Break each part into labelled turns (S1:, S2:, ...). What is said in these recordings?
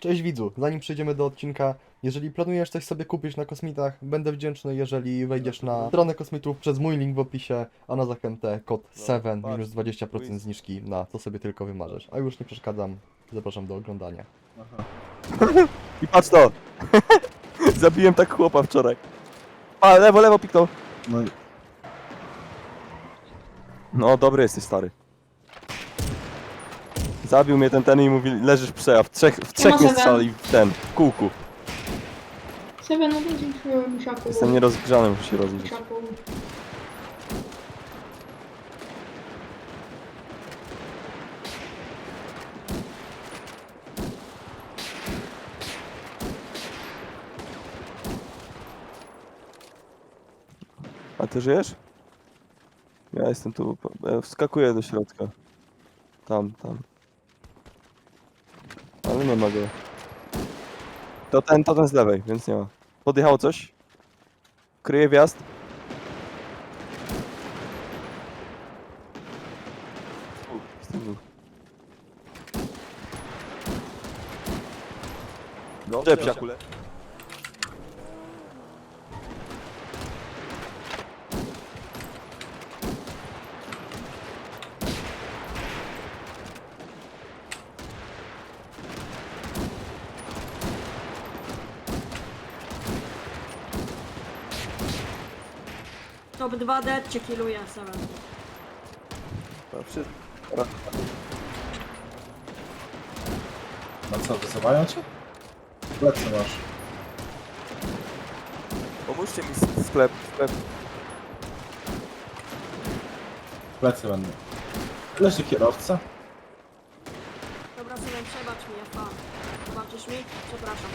S1: Cześć widzu, zanim przejdziemy do odcinka, jeżeli planujesz coś sobie kupić na kosmitach, będę wdzięczny, jeżeli wejdziesz na stronę kosmitów przez mój link w opisie, a na zachętę kod 7 minus 20% zniżki na co sobie tylko wymarzysz. A już nie przeszkadzam, zapraszam do oglądania.
S2: I patrz to! Zabiłem tak chłopa wczoraj. A, lewo, lewo piknął.
S3: No i
S2: No, dobry jesteś, stary. Zabił mnie ten, ten i mówi, leżysz przejaw. W trzech, w trzech mnie strzeli w ten, w kółku.
S4: Seven, no widzisz, misiaku.
S2: Jestem nierozgrzany, muszę się rozliczyć.
S4: Misiaku.
S2: A ty żyjesz? Ja jestem tu, ja wskakuję do środka. Tam, tam. Nie ma go. To ten, to ten z lewej, więc nie ma. Podjechało coś? Kryje wjazd? U, tu. Dobrze, psiakule.
S5: Top 2 dead cię killuje, Seven.
S3: no co, wyzywają cię? Plecy masz.
S2: Pomóżcie mi s- sklep, sklep.
S3: Plecy będą. Leży kierowca.
S5: Dobra, Seven, przebacz mi, ja fan. Zobaczysz mi? Przepraszam.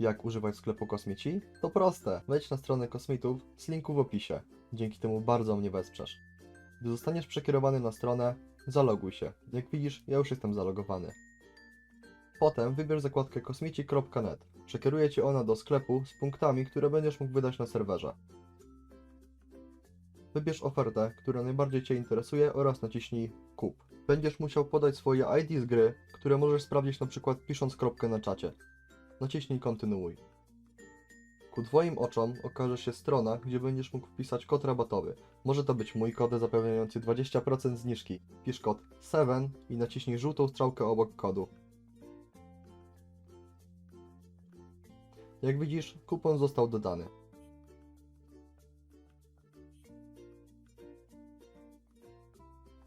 S1: Jak używać sklepu kosmici? To proste. Wejdź na stronę kosmitów z linku w opisie. Dzięki temu bardzo mnie wesprzesz. Gdy zostaniesz przekierowany na stronę, zaloguj się. Jak widzisz, ja już jestem zalogowany. Potem wybierz zakładkę kosmici.net. Przekieruje cię ona do sklepu z punktami, które będziesz mógł wydać na serwerze. Wybierz ofertę, która najbardziej Cię interesuje oraz naciśnij kup. Będziesz musiał podać swoje ID z gry, które możesz sprawdzić przykład pisząc kropkę na czacie. Naciśnij kontynuuj. Ku Twoim oczom okaże się strona, gdzie będziesz mógł wpisać kod rabatowy. Może to być mój kod zapewniający 20% zniżki. Pisz kod 7 i naciśnij żółtą strzałkę obok kodu. Jak widzisz, kupon został dodany.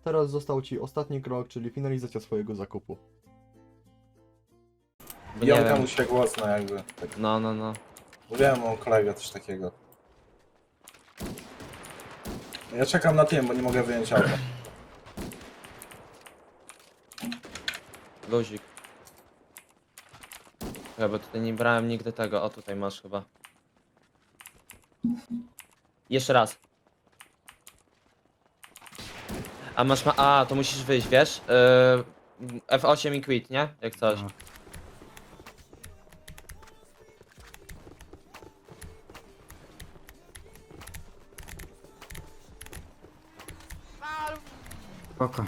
S1: Teraz został Ci ostatni krok, czyli finalizacja swojego zakupu.
S6: Bo nie
S3: Jąka
S6: wiem.
S3: mu się głośno jakby. Tak.
S6: No, no, no.
S3: Mówiłem mu kolegę coś takiego. Ja czekam na tym, bo nie mogę wyjąć auta.
S6: Luzik. Ja, bo tutaj nie brałem nigdy tego. O, tutaj masz chyba. Jeszcze raz. A masz ma... A, to musisz wyjść, wiesz? Yy, F8 i quit, nie? Jak coś.
S7: Spoko.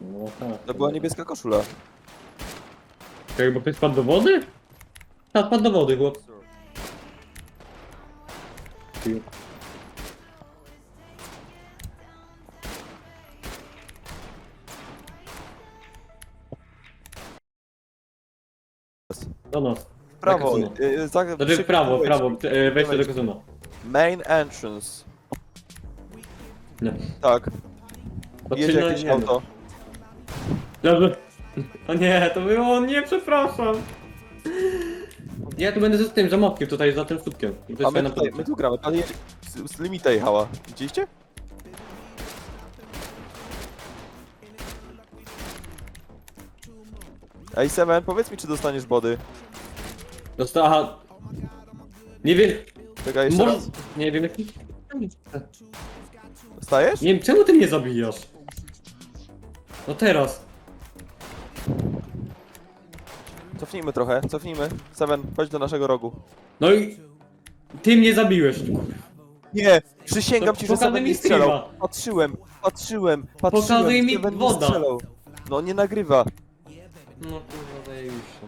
S8: No tak.
S2: To była niebieska koszula.
S8: Czekaj, bo ktoś spadł do wody? Tak, spadł do wody, chłop. Do nas.
S2: Prawo.
S8: kasyno.
S2: y, za-
S8: Znaczy w prawo, w prawo, e, wejdźcie do kasyna.
S2: Main entrance.
S8: Nie.
S2: Tak.
S8: Znaczy,
S2: Jedzie
S8: no,
S2: jakieś
S8: nie
S2: auto.
S8: Dobrze. O nie, to było, nie, przepraszam. Ja tu będę z tym, za mopkiem, tutaj za tym słupkiem. I to
S2: A
S8: jest
S2: my
S8: fajna
S2: tutaj, my tu gramy. Pan jedzie z, z limita jechała. Widzieliście? Ej, Seven, powiedz mi, czy dostaniesz body.
S8: Dostała... Nie wiem,
S2: Czekaj, jeszcze
S8: może...
S2: raz.
S8: Nie wiem jaki...
S2: Dostajesz?
S8: Nie wiem, czemu ty mnie zabijasz? No teraz.
S2: Cofnijmy trochę, cofnijmy. Seven, chodź do naszego rogu.
S8: No i... Ty mnie zabiłeś.
S2: Nie! Przysięgam
S8: To
S2: ci, że
S8: pokazuj
S2: Seven
S8: mi
S2: nie strzelał.
S8: streama.
S2: Patrzyłem, patrzyłem, patrzyłem.
S8: Pokazuj mi
S2: Seven nie
S8: woda.
S2: strzelał. No nie nagrywa.
S8: No kurwa, zajebiście.